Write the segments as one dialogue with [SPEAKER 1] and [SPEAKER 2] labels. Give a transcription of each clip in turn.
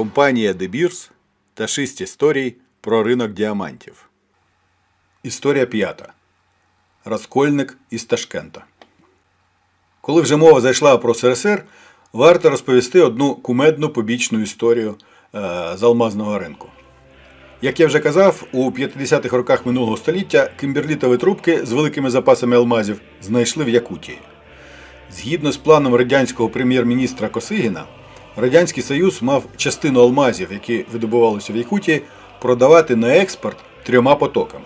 [SPEAKER 1] Компанія Beers та шість історій про ринок діамантів. Історія п'ята. Розкольник із Ташкента. Коли вже мова зайшла про СРСР, варто розповісти одну кумедну побічну історію е, з алмазного ринку. Як я вже казав, у 50-х роках минулого століття кимберлітові трубки з великими запасами алмазів знайшли в Якутії. Згідно з планом радянського прем'єр-міністра Косигіна, Радянський Союз мав частину алмазів, які видобувалися в Якутії, продавати на експорт трьома потоками: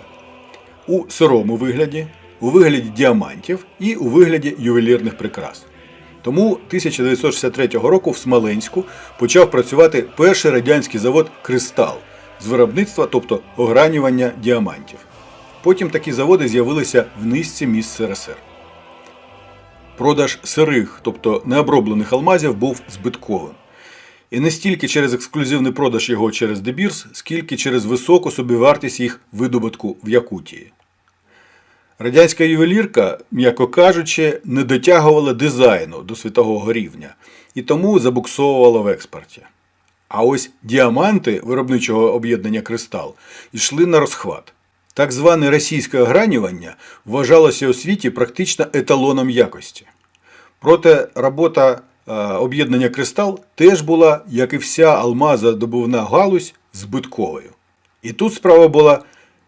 [SPEAKER 1] у сирому вигляді, у вигляді діамантів і у вигляді ювелірних прикрас. Тому 1963 року в Смоленську почав працювати перший радянський завод Кристал з виробництва, тобто огранювання діамантів. Потім такі заводи з'явилися в низці міст СРСР. Продаж сирих, тобто необроблених алмазів, був збитковим. І не стільки через ексклюзивний продаж його через Дебірс, скільки через високу собівартість їх видобутку в Якутії. Радянська ювелірка, м'яко кажучи, не дотягувала дизайну до світового рівня і тому забуксовувала в експорті. А ось діаманти виробничого об'єднання Кристал йшли на розхват. Так зване російське огранювання вважалося у світі практично еталоном якості. Проте робота е, об'єднання Кристал теж була, як і вся алмазодобувна галузь, збитковою. І тут справа була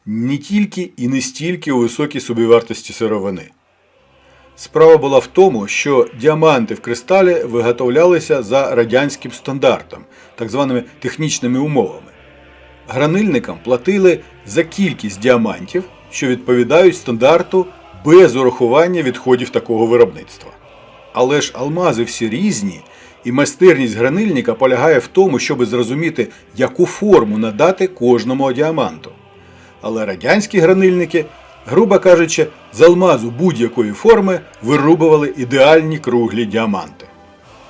[SPEAKER 1] не тільки і не стільки у високій собівартості сировини. Справа була в тому, що діаманти в кристалі виготовлялися за радянським стандартом, так званими технічними умовами. Гранильникам платили за кількість діамантів, що відповідають стандарту без урахування відходів такого виробництва. Але ж алмази всі різні, і майстерність гранильника полягає в тому, щоб зрозуміти, яку форму надати кожному діаманту. Але радянські гранильники, грубо кажучи, з алмазу будь-якої форми вирубували ідеальні круглі діаманти.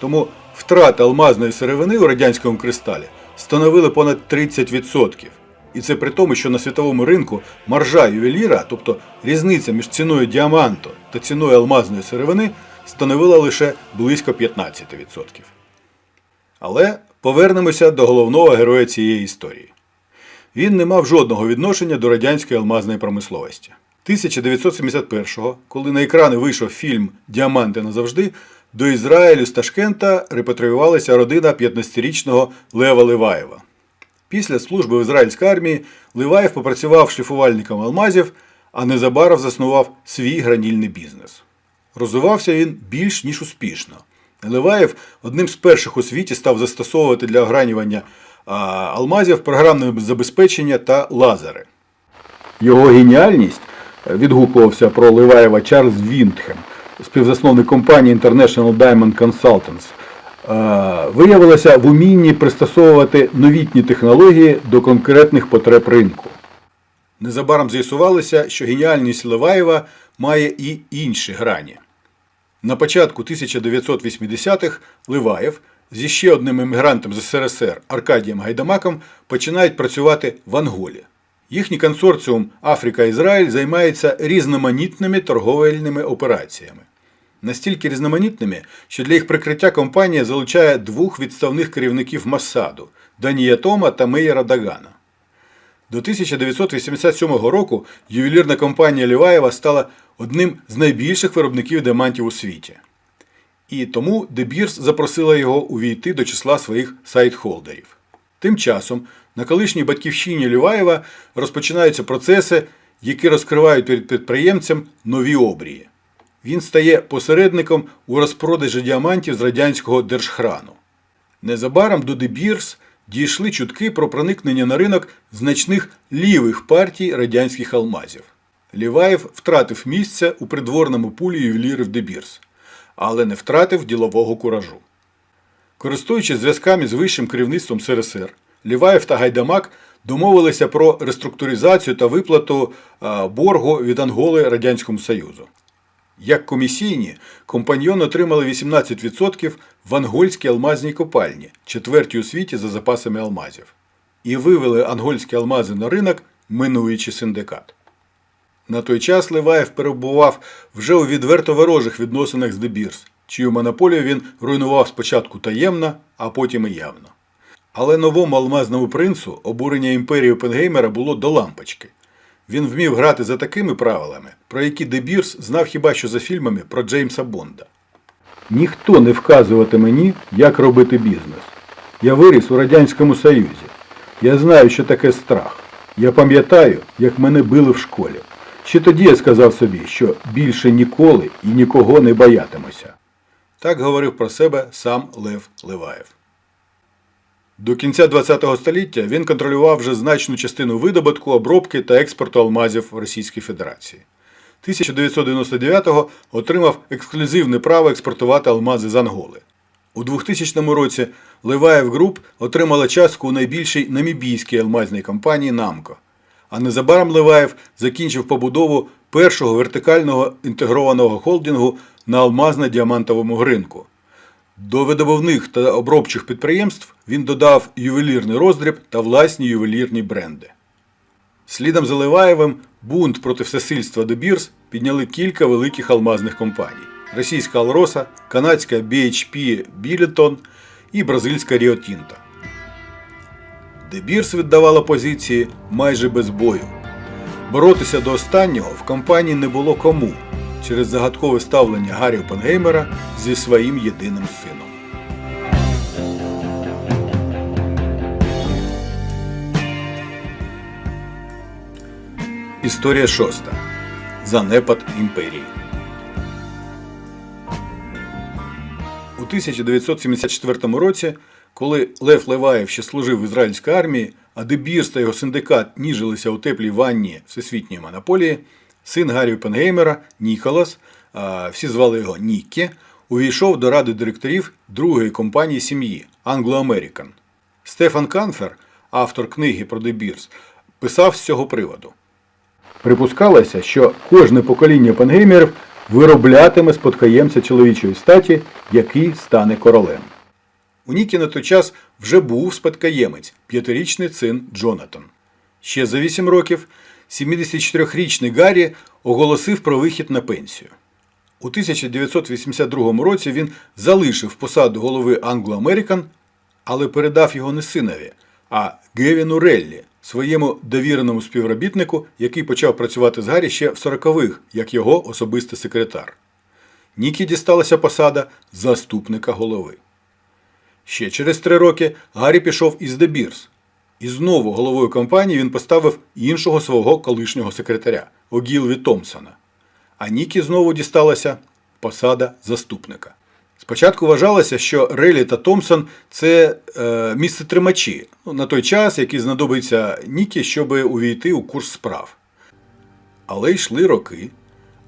[SPEAKER 1] Тому втрати алмазної сировини у радянському кристалі становили понад 30%. І це при тому, що на світовому ринку маржа ювеліра, тобто різниця між ціною діаманту та ціною алмазної сировини, становила лише близько 15%. Але повернемося до головного героя цієї історії. Він не мав жодного відношення до радянської алмазної промисловості. 1971-го, коли на екрани вийшов фільм Діаманти назавжди, до Ізраїлю з Ташкента репатріювалася родина 15-річного Лева Ливаєва. Після служби в ізраїльській армії Ливаєв попрацював шліфувальником алмазів, а незабаром заснував свій гранільний бізнес. Розвивався він більш ніж успішно. Ливаєв одним з перших у світі став застосовувати для огранювання алмазів програмне забезпечення та лазери. Його геніальність е, відгукувався про Ливаєва Чарльз Віндхем, співзасновник компанії International Diamond Consultants. Е, Виявилося в умінні пристосовувати новітні технології до конкретних потреб ринку. Незабаром з'ясувалося, що геніальність Ливаєва має і інші грані. На початку 1980-х Ливаєв зі ще одним емігрантом з СРСР Аркадієм Гайдамаком починають працювати в Анголі. Їхній консорціум Африка-Ізраїль займається різноманітними торговельними операціями. Настільки різноманітними, що для їх прикриття компанія залучає двох відставних керівників Масаду Данія Тома та Мейєра Дагана. До 1987 року ювелірна компанія Ліваєва стала одним з найбільших виробників діамантів у світі. І тому Дебірс запросила його увійти до числа своїх сайт-холдерів. Тим часом на колишній батьківщині Ліваєва розпочинаються процеси, які розкривають перед підприємцем нові обрії. Він стає посередником у розпродажі діамантів з радянського держхрану. Незабаром до Дебірс дійшли чутки про проникнення на ринок значних лівих партій радянських алмазів. Ліваєв втратив місце у придворному пулі ювелірів Дебірс, але не втратив ділового куражу. Користуючись зв'язками з вищим керівництвом СРСР, Ліваєв та Гайдамак домовилися про реструктуризацію та виплату боргу від Анголи Радянському Союзу. Як комісійні, компаньйон отримали 18% в ангольській алмазній копальні, четвертій у світі за запасами алмазів, і вивели ангольські алмази на ринок, минуючи синдикат. На той час Ливаєв перебував вже у відверто ворожих відносинах з Дебірс, чию монополію він руйнував спочатку таємно, а потім і явно. Але новому алмазному принцу обурення імперії Опенгеймера було до лампочки. Він вмів грати за такими правилами, про які Дебірс знав хіба що за фільмами про Джеймса Бонда. Ніхто не вказувати мені, як робити бізнес. Я виріс у Радянському Союзі. Я знаю, що таке страх. Я пам'ятаю, як мене били в школі. Ще тоді я сказав собі, що більше ніколи і нікого не боятимуся. Так говорив про себе сам Лев Ливаєв. До кінця ХХ століття він контролював вже значну частину видобутку, обробки та експорту алмазів в Російській Федерації. 1999-го отримав ексклюзивне право експортувати алмази з Анголи. У 2000 році Ливаєв Груп отримала частку у найбільшій намібійській алмазній компанії «Намко». А незабаром Ливаєв закінчив побудову першого вертикального інтегрованого холдингу на алмазно-діамантовому ринку. До видобувних та обробчих підприємств він додав ювелірний роздріб та власні ювелірні бренди. Слідом за Ливаєвим бунт проти всесильства Дебірс підняли кілька великих алмазних компаній: російська Алроса, канадська BHP Billiton і бразильська Tinto. Дебірс віддавала позиції майже без бою. Боротися до останнього в компанії не було кому через загадкове ставлення Гаррі Опенгеймера зі своїм єдиним сином. Історія шоста. Занепад імперії. У 1974 році, коли Лев Леваєв ще служив в ізраїльській армії, а Дебірс та його синдикат ніжилися у теплій ванні всесвітньої монополії, син Гаррі Опенгеймера Ніколас, всі звали його Ніккі, увійшов до ради директорів другої компанії сім'ї Anglo American. Стефан Канфер, автор книги про Дебірс, писав з цього приводу. Припускалося, що кожне покоління пангеймерів вироблятиме спадкоємця чоловічої статі, який стане королем. У Нікі на той час вже був спадкоємець, п'ятирічний син Джонатан. Ще за вісім років 74-річний Гаррі оголосив про вихід на пенсію. У 1982 році він залишив посаду голови American, але передав його не синові, а Гевіну Реллі, своєму довіреному співробітнику, який почав працювати з Гаррі ще в 40-х, як його особистий секретар. Нікі дісталася посада заступника голови. Ще через три роки Гаррі пішов із Дебірс. І знову головою компанії він поставив іншого свого колишнього секретаря Огілві Томпсона. А Нікі знову дісталася посада заступника. Спочатку вважалося, що Релі та Томпсон це е, місце тримачі ну, на той час, який знадобиться Нікі, щоб увійти у курс справ. Але йшли роки,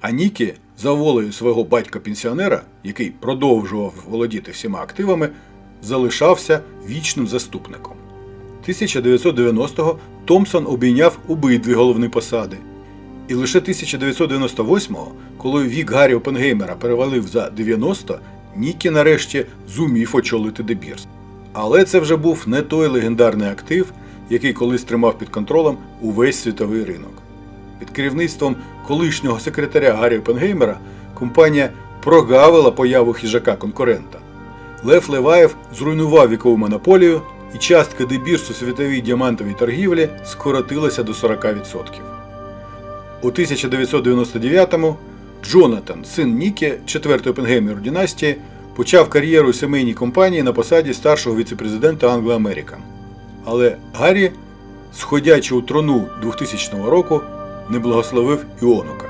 [SPEAKER 1] а Нікі, за волею свого батька-пенсіонера, який продовжував володіти всіма активами, залишався вічним заступником. 1990-го Томпсон обійняв обидві головні посади. І лише 1998-го, коли вік Гаррі Опенгеймера перевалив за 90, Нікі нарешті зумів очолити Дебірс. Але це вже був не той легендарний актив, який колись тримав під контролем увесь світовий ринок. Під керівництвом колишнього секретаря Гаррі Опенгеймера компанія прогавила появу хижака конкурента. Лев Леваєв зруйнував вікову монополію, і частка Дебірс у світовій діамантовій торгівлі скоротилася до 40%. У 1999-му Джонатан, син Нікі, четвертий Опенгеймер династії, почав кар'єру у сімейній компанії на посаді старшого віцепрезидента American. Але Гаррі, сходячи у трону 2000 року, не благословив Іонука.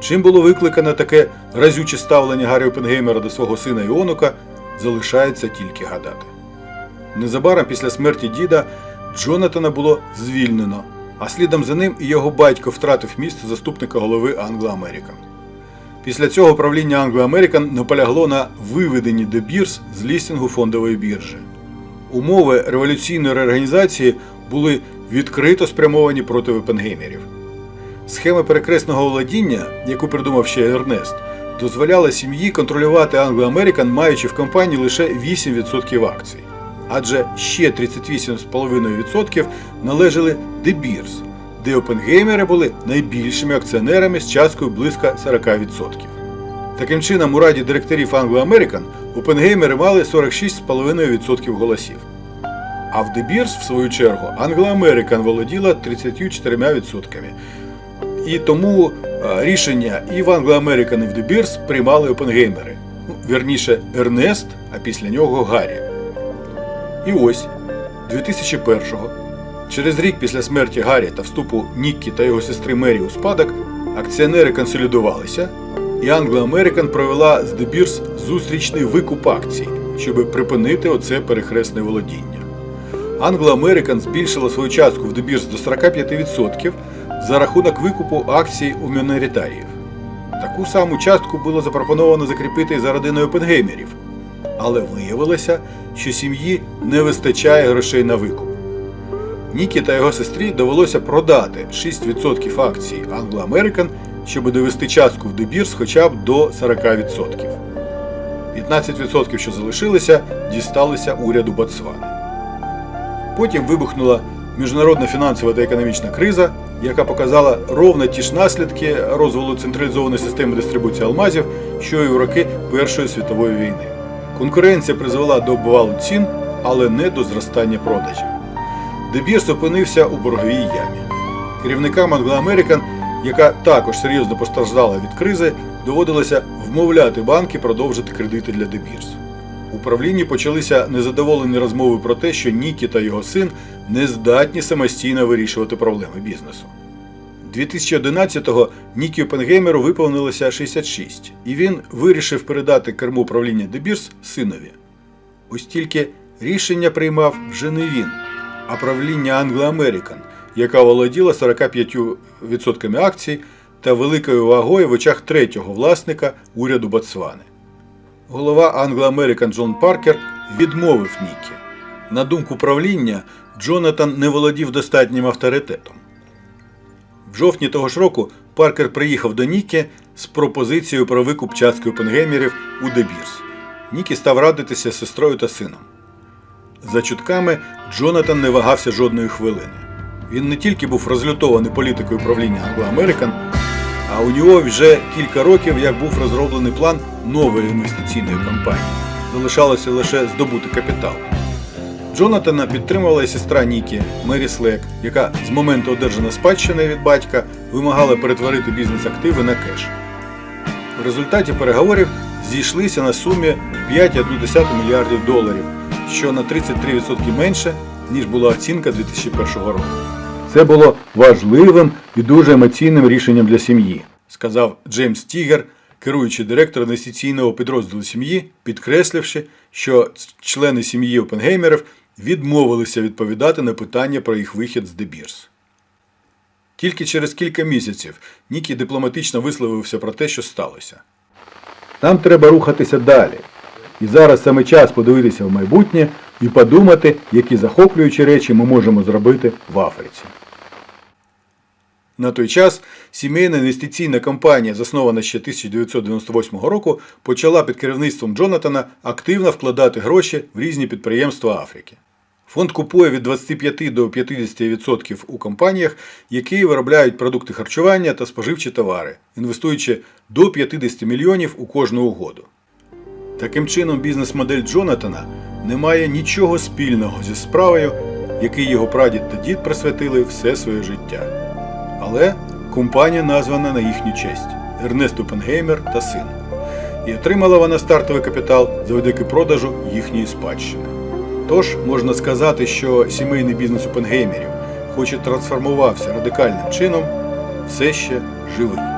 [SPEAKER 1] Чим було викликане таке разюче ставлення Гаррі Опенгеймера до свого сина Іонука, залишається тільки гадати. Незабаром після смерті діда Джонатана було звільнено, а слідом за ним і його батько втратив місце заступника голови American. Після цього правління American наполягло на виведенні Beers з лістингу фондової біржі. Умови революційної реорганізації були відкрито спрямовані проти опенгеймерів. Схема перекресного володіння, яку придумав ще Ернест, дозволяла сім'ї контролювати Anglo-American, маючи в компанії лише 8% акцій. Адже ще 38,5% належали De Beers, де опенгеймери були найбільшими акціонерами з часткою близько 40%. Таким чином, у раді директорів Anglo-American опенгеймери мали 46,5% голосів. А в De Beers, в свою чергу, Anglo-American володіла 34%. І тому рішення і в Anglo-American, і в Beers приймали опенгеймери. Ну, Вірніше, Ернест, а після нього Гаррі. І ось 2001-го, через рік після смерті Гаррі та вступу Ніккі та його сестри Мері у спадок, акціонери консолідувалися, і Anglo-American провела з Beers зустрічний викуп акцій, щоб припинити оце перехресне володіння. Anglo-American збільшила свою частку в De Beers до 45% за рахунок викупу акцій у міноритаріїв. Таку саму частку було запропоновано закріпити за родиною опенгеймерів. Але виявилося, що сім'ї не вистачає грошей на викуп. Нікі та його сестрі довелося продати 6% акцій Anglo-American, щоб довести частку в Beers хоча б до 40%. 15%, що залишилися, дісталися уряду Ботсвани. Потім вибухнула міжнародна фінансова та економічна криза, яка показала ровно ті ж наслідки розвалу централізованої системи дистрибуції алмазів, що і в роки Першої світової війни. Конкуренція призвела до обвалу цін, але не до зростання продажів. Дебірс опинився у борговій ямі. Керівникам Anglo-American, яка також серйозно постраждала від кризи, доводилося вмовляти банки продовжити кредити для Дебірс. У правлінні почалися незадоволені розмови про те, що Нікі та його син не здатні самостійно вирішувати проблеми бізнесу. 2011-го Нікі Опенгеймеру виповнилося 66, і він вирішив передати керму правління Дебірс синові. Ось тільки рішення приймав вже не він, а правління Anglo-American, яка володіла 45% акцій та великою вагою в очах третього власника уряду Ботсвани. Голова Anglo-American Джон Паркер відмовив Нікі. На думку правління, Джонатан не володів достатнім авторитетом. В жовтні того ж року Паркер приїхав до Нікі з пропозицією про викуп частки опенгеймерів у Дебірс. Нікі став радитися з сестрою та сином. За чутками, Джонатан не вагався жодної хвилини. Він не тільки був розлютований політикою правління Anglo-American, а у нього вже кілька років як був розроблений план нової інвестиційної кампанії. Залишалося лише здобути капітал. Джонатана підтримувала і сестра Нікі Мері Слек, яка з моменту одержання спадщини від батька вимагала перетворити бізнес-активи на кеш. В результаті переговорів зійшлися на сумі 5,1 мільярдів доларів, що на 33% менше, ніж була оцінка 2001 року. Це було важливим і дуже емоційним рішенням для сім'ї, сказав Джеймс Тігер, керуючий директор інвестиційного підрозділу сім'ї, підкресливши, що члени сім'ї Опенгеймерів відмовилися відповідати на питання про їх вихід з Дебірс. Тільки через кілька місяців Нікі дипломатично висловився про те, що сталося. Нам треба рухатися далі. І зараз саме час подивитися в майбутнє і подумати, які захоплюючі речі ми можемо зробити в Африці. На той час сімейна інвестиційна компанія, заснована ще 1998 року, почала під керівництвом Джонатана активно вкладати гроші в різні підприємства Африки. Фонд купує від 25 до 50% у компаніях, які виробляють продукти харчування та споживчі товари, інвестуючи до 50 мільйонів у кожну угоду. Таким чином, бізнес-модель Джонатана не має нічого спільного зі справою, який його прадід та дід присвятили все своє життя. Але компанія названа на їхню честь Ернест Опенгеймер та син. І отримала вона стартовий капітал завдяки продажу їхньої спадщини. Тож можна сказати, що сімейний бізнес Опенгеймерів, хоч і трансформувався радикальним чином, все ще живий.